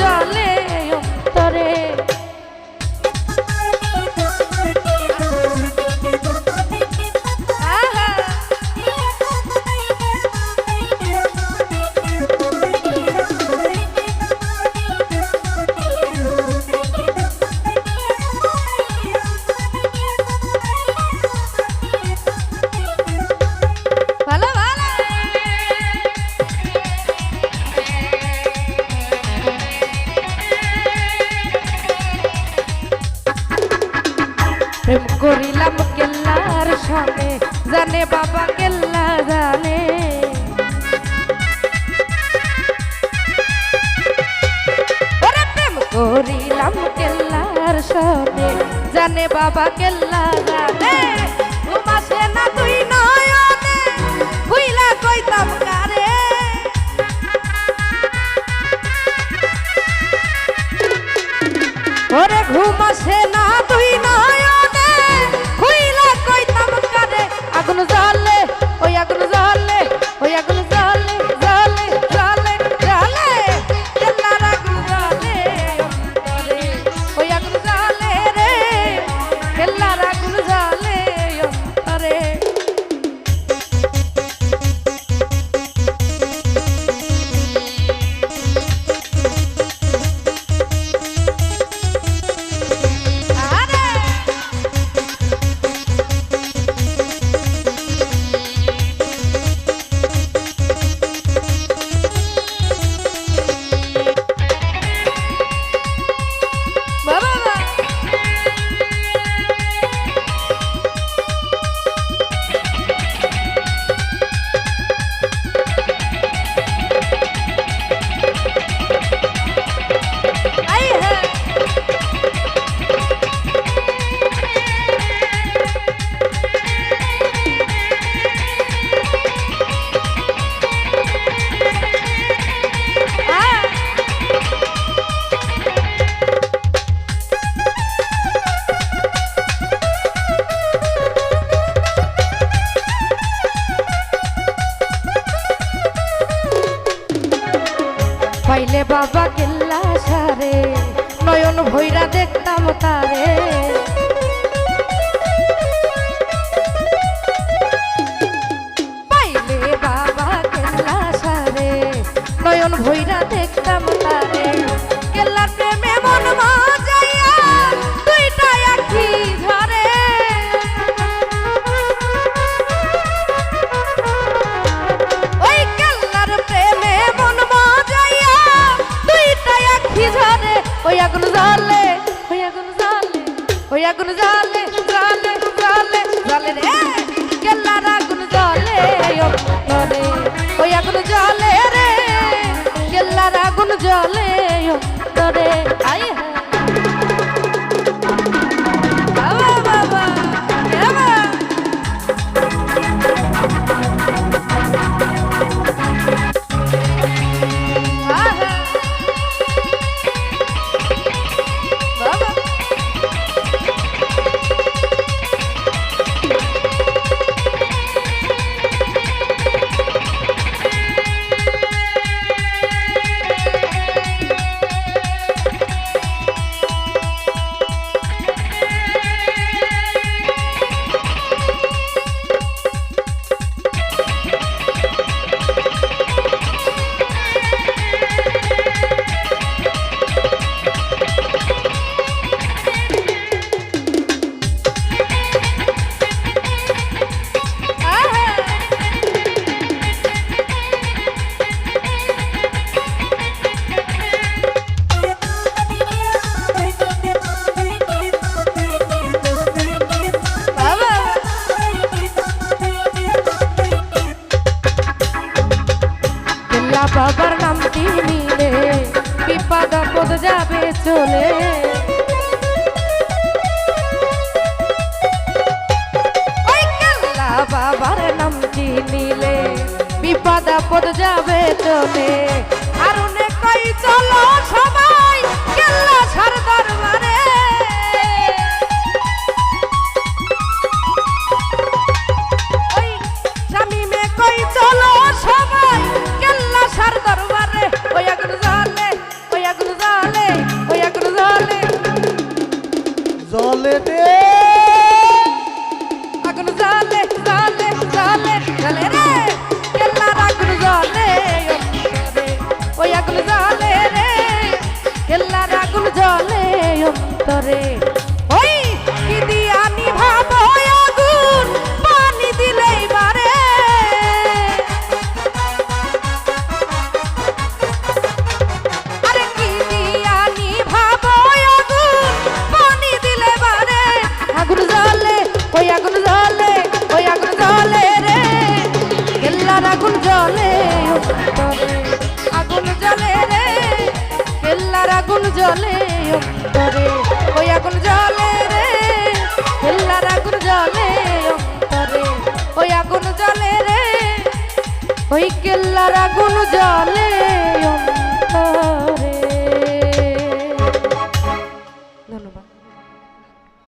জলে প্রেম করিলাম কেল্লার সামনে জানে বাবা কেল্লা জানে। প্রেম করিলাম কেল্লার সামনে জানে বাবা কেল্লা জানে। পাইলে বাবা কেল্লা সারে। নয়ন ভৈরা দেখতাম তারে। ওই আগুন জ্বলে জ্বলে জ্বলে জ্বলে রে। গেলার আগুন অন্তরে ওই আগুন জ্বলে রে। গেলার আগুন জ্বলে। বাবার নামটি নিলে বিপদ আপদ যাবে চলে। বাবার নামটি নিলে বিপদ আপদ যাবে চলে। আর কই চলো সবাই অন্তরে ওই কি দিয়ানি ভাব আগুন, পানি দিলেই বারে আরে কি দিয়ানি ভাব আগুন, পানি দিলে বারে আগুন জ্বলে, ওই আগুন জ্বলে, ওই আগুন জ্বলে রে। কেল্লার আগুন জ্বলে অন্তরে। আগুন জ্বলে অন্তরে। ওই আগুন জলে রে, হেল্লার আগুন জলে অন্তরে। ওই আগুন জলে রে, ওই কেল্লার আগুন জ্বলে।